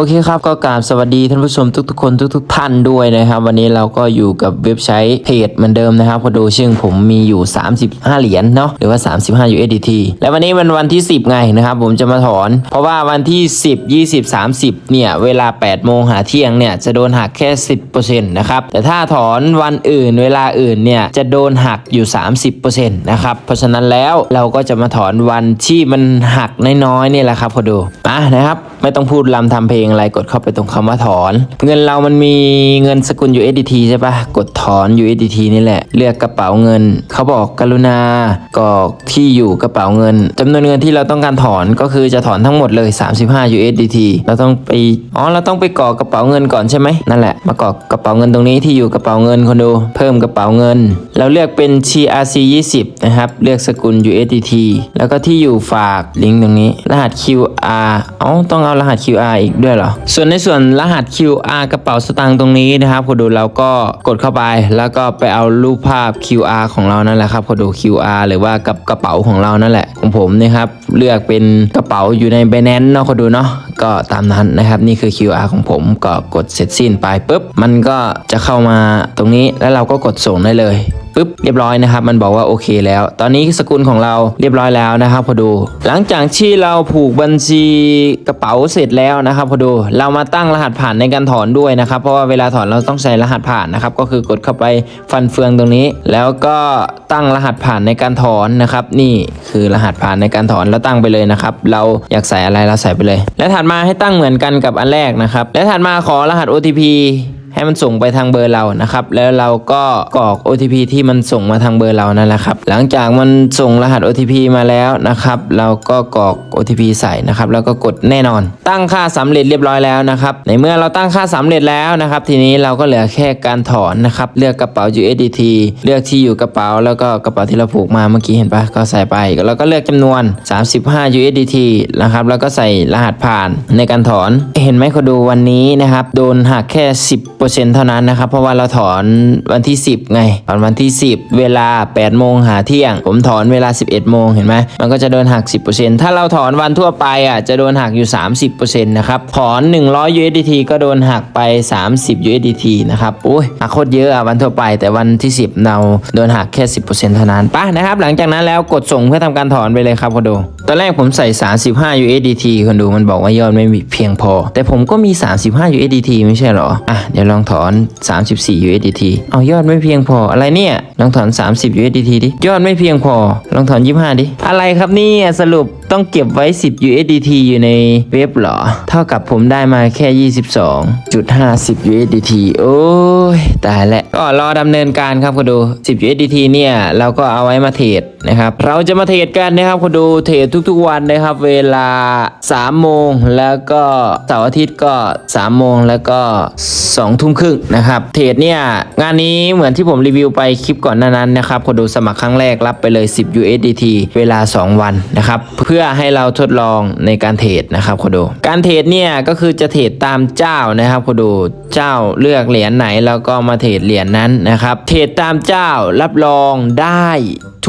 โอเคครับก็กราบสวัสดีท่านผู้ชมทุกๆคนทุก ๆ ท่านด้วยนะครับ วันนี้เราก็อยู่กับเว็บไซต์เพจเหมือนเดิมนะครับพอดูซึ่งผมมีอยู่ 35 เหรียญเนาะหรือว่า 35 USDT และวันนี้เป็นวันที่ 10 ไงนะครับ ผมจะมาถอน เพราะว่าวันที่ 10 20 30 เนี่ย เวลา 8 โมงหาเที่ยงเนี่ยจะโดนหักแค่ 10%นะครับแต่ถ้าถอนวันอื่นเวลาอื่นเนี่ยจะโดนหักอยู่ 30%นะครับเพราะฉะนั้นแล้วเราก็จะมาถอนวันที่มันหักน้อยๆนี่แหละครับพอดูอะนะครับไม่ต้องพูดลำทำเพลงอะไรกดเข้าไปตรงคำว่าถอน เงินเรามันมีเงินสกุล USDT ใช่ปะกดถอน USDT นี่แหละ เลือกกระเป๋าเงิน เขาบอกกรุณากรอกที่อยู่กระเป๋าเงินจำนวนเงินที่เราต้องการถอนก็คือจะถอนทั้งหมดเลย 35 USDT เราต้องไปอ๋อเราต้องไปกรอกกระเป๋าเงินก่อนใช่ไหมนั่นแหละมากรอกกระเป๋าเงินตรงนี้ที่อยู่กระเป๋าเงินคนดูเพิ่มกระเป๋าเงิน เราเลือกเป็น TRC 20นะครับเลือกสกุล USDT แล้วก็ที่อยู่ฝากลิงก์ตรงนี้ รหัส QR เอ้าต้องเอารหัส QR อีกด้วยเหรอ ส่วนในส่วนรหัส QR กระเป๋าสตางค์ตรงนี้นะครับคุณดูเราก็กดเข้าไป แล้วก็ไปเอารูปภาพ QR ของเรานั่นแหละครับคุณดู QR หรือว่ากับกระเป๋าของเรานั่นแหละของผมนะครับเลือกเป็นกระเป๋าอยู่ใน b บ n a n c e เนาะคุณดูเนาะก็ตามนั้นนะครับนี่คือ QR ของผมก็กดเสร็จสิ้นไปปุ๊บมันก็จะเข้ามาตรงนี้แล้วเราก็กดส่งได้เลยปุ๊บเรียบร้อยนะครับ มันบอกว่าโอเคแล้ว ตอนนี้สกุลของเราเรียบร้อยแล้วนะครับพอดู หลังจากที่เราผูกบัญชีกระเป๋าเสร็จแล้วนะครับพอดูเรามาตั้งรหัสผ่านในการถอนด้วยนะครับเพราะว่าเวลาถอนเราต้องใส่รหัสผ่านนะครับก็คือกดเข้าไปฟันเฟืองตรงนี้ แล้วก็ตั้งรหัสผ่านในการถอนนะครับ นี่คือรหัสผ่านในการถอนแล้วตั้งไปเลยนะครับ เราอยากใส่อะไรเราใส่ไปเลย และถัดมาให้ตั้งเหมือนกันกับอันแรกนะครับและถัดมาขอรหัส OTP ให้มันส่งไปทางเบอร์เรานะครับ แล้วเราก็กรอก OTP ที่มันส่งมาทางเบอร์เรานั่นแหละครับ หลังจากมันส่งรหัส OTP มาแล้วนะครับ เราก็กรอก OTP ใส่นะครับ แล้วก็กดแน่นอน ตั้งค่าสำเร็จเรียบร้อยแล้วนะครับ ในเมื่อเราตั้งค่าสำเร็จแล้วนะครับ ทีนี้เราก็เหลือแค่การถอนนะครับ เลือกกระเป๋า USDT เลือกที่อยู่กระเป๋า แล้วก็กระเป๋าที่เราผูกมาเมื่อกี้เห็นปะก็ใส่ไป แล้วก็เลือกจำนวน 35 USDT นะครับ แล้วก็ใส่รหัสผ่านในการถอน เห็นไหมคนดูวันนี้นะครับ โดนหักแค่ 10เท่านั้นนะครับ เพราะว่าเราถอนวันที่ 10 ไง ถอนวันที่ 10 เวลา 8 โมงหาเที่ยง ผมถอนเวลา 11 โมงเห็นไหมมันก็จะโดนหัก 10%ถ้าเราถอนวันทั่วไปอะจะโดนหักอยู่ 30%นะครับ ถอน 100 USDT ก็โดนหักไป 30 USDT นะครับโอ้ยหักโคตรเยอะอะวันทั่วไป แต่วันที่ 10 เราโดนหักแค่ 10%เท่านั้นป่ะนะครับ หลังจากนั้นแล้วกดส่งเพื่อทำการถอนไปเลยครับคนดู ตอนแรกผมใส่ 35 USDT คนดูมันบอกว่ายอดไม่มีเพียงพอ แต่ผมก็มี 35 USDT ไม่ใช่หรออะเดี๋ยวลองถอน 34 USDT เอายอดไม่เพียงพออะไรเนี่ย ลองถอน 30 USDT ดิ ยอดไม่เพียงพอ ลองถอน 25 ดิ อะไรครับเนี่ยสรุป ต้องเก็บไว้ 10 USDT อยู่ในเว็บเหรอ เท่ากับผมได้มาแค่ 22.50 USDT โอ้ย ตายแล้วก็รอดำเนินการครับคุณดู 10 USDT เนี่ยเราก็เอาไว้มาเทรดนะครับ เราจะมาเทรดกันนะครับคุณดูเทรดทุกๆวันนะครับ เวลา 3 โมงแล้วก็เสาร์อาทิตย์ก็ 3 โมงแล้วก็ 2 ทุ่มครึ่งนะครับเทรดเนี่ยงานนี้เหมือนที่ผมรีวิวไปคลิปก่อนหน้านั้นนะครับคุณดูสมัครครั้งแรกรับไปเลย 10 USDT เวลา 2 วันนะครับเพื่อให้เราทดลองในการเทรดนะครับคุณดูการเทรดเนี่ยก็คือจะเทรดตามเจ้านะครับคุณดูเจ้าเลือกเหรียญไหนแล้วก็มาเทรดเหรียญนั้นนะครับเทรดตามเจ้ารับรองได้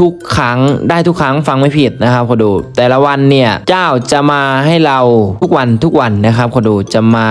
ทุกครั้งได้ทุกครั้งฟังไม่ผิดนะครับคุณดู แต่ละวันเนี่ยเจ้าจะมาให้เราทุกวันทุกวันนะครับคุณดูจะมา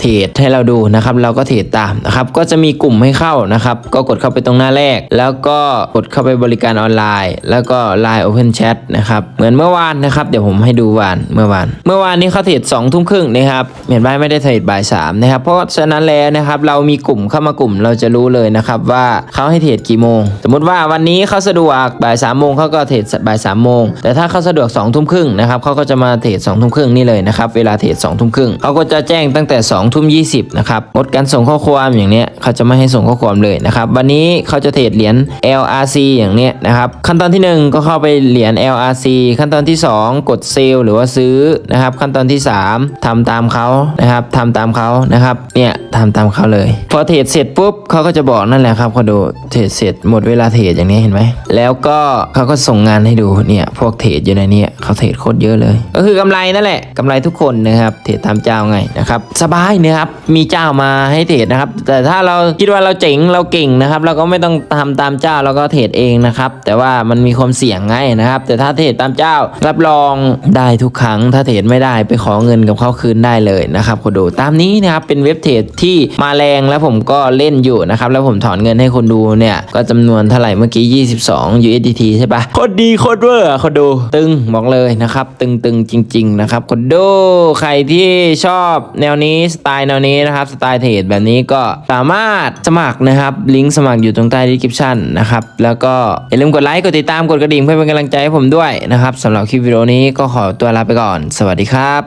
เทรดให้เราดูนะครับ เราก็เทรดตามนะครับก็จะมีกลุ่มให้เข้านะครับ ก็กดเข้าไปตรงหน้าแรก แล้วก็กดเข้าไปบริการออนไลน์ แล้วก็ Line Open Chat นะครับเหมือนเมื่อวานนะครับเดี๋ยวผมให้ดูวันเมื่อวาน เมื่อวานนี้เขาเทรดสองทุ่มครึ่งนะครับเห็นไหมไม่ได้เทรดบ่ายสามนะครับเพราะฉะนั้นแล้วนะครับเรามีกลุ่มเข้ามากลุ่มเราจะรู้เลยนะครับว่าเขาให้เทรดกี่โมง สมมติว่าวันนี้เขาสะดวกบ่ายสามโมงเขาก็เทรดบ่ายสามโมงแต่ถ้าเขาสะดวกสองทุ่มครึ่งนะครับเขาก็จะมาเทรดสองทุ่มครึ่งนี่เลยนะครับเวลาเทรดสองทุ่มครึ่งเขาก็จะแจ้งตั้งแต่สองทุ่มยี่สิบนะครับงดการส่งข้อความอย่างเนี้ยเขาจะไม่ให้ส่งข้อความเลยนะครับวันนี้เขาจะเทรดเหรียญ LRC อย่างเนี้ยนะครับขั้นตอนที่หนึ่งก็เข้าไปเหรียญ LRC ขั้นตอนที่สองกดเซลล์หรือว่าซื้อนะครับขั้นตอนที่สามทำตามเขานะครับทำตามเขานะครับเนี่ยทำตามเขาเลย พอเทรดเสร็จปุ๊บเขาก็จะบอกนั่นแหละครับเขาดูเทรดเสร็จหมดเวลาเทรดอย่างนี้เห็นไหมแล้วก็ก็เขาก็ส่งงานให้ดูเนี่ยพวกเทรดอยู่ในนี้เขาเทรดโคตรเยอะเลย ก็คือกำไรนั่นแหละกำไรทุกคนนะครับเทรดตามเจ้าไงนะครับสบายนะครับมีเจ้ามาให้เทรดนะครับ แต่ถ้าเราคิดว่าเราเจ๋งเราเก่งนะครับ เราก็ไม่ต้องทำตามเจ้าเราก็เทรดเองนะครับ แต่ว่ามันมีความเสี่ยงไงนะครับ แต่ถ้าเทรดตามเจ้ารับรองได้ทุกครั้ง ถ้าเทรดไม่ได้ไปขอเงินกับเขาคืนได้เลยนะครับคนดูตามนี้นะครับเป็นเว็บเทรดที่มาแรงแล้วผมก็เล่นอยู่นะครับแล้วผมถอนเงินให้คนดูเนี่ยก็จำนวนเท่าไหร่เมื่อกี้ 22 USDT ใช่ปะโคตรดีโคตรเวอร์อะคนดูตึงบอกเลยนะครับ ตึงตึงจริง ๆ นะครับคนดูใครที่ชอบแนวนี้สไตล์แนวนี้นะครับสไตล์เทรดแบบนี้ก็สามารถสมัครนะครับลิงก์สมัครอยู่ตรงใต้ดีคริปชันนะครับแล้วก็อย่าลืมกดไลค์กดติดตามกดกระดิ่งเพื่อเป็นกำลังใจให้ผมด้วยนะครับสำหรับคลิปวิดีโอนี้ก็ขอตัวลาไปก่อน สวัสดีครับ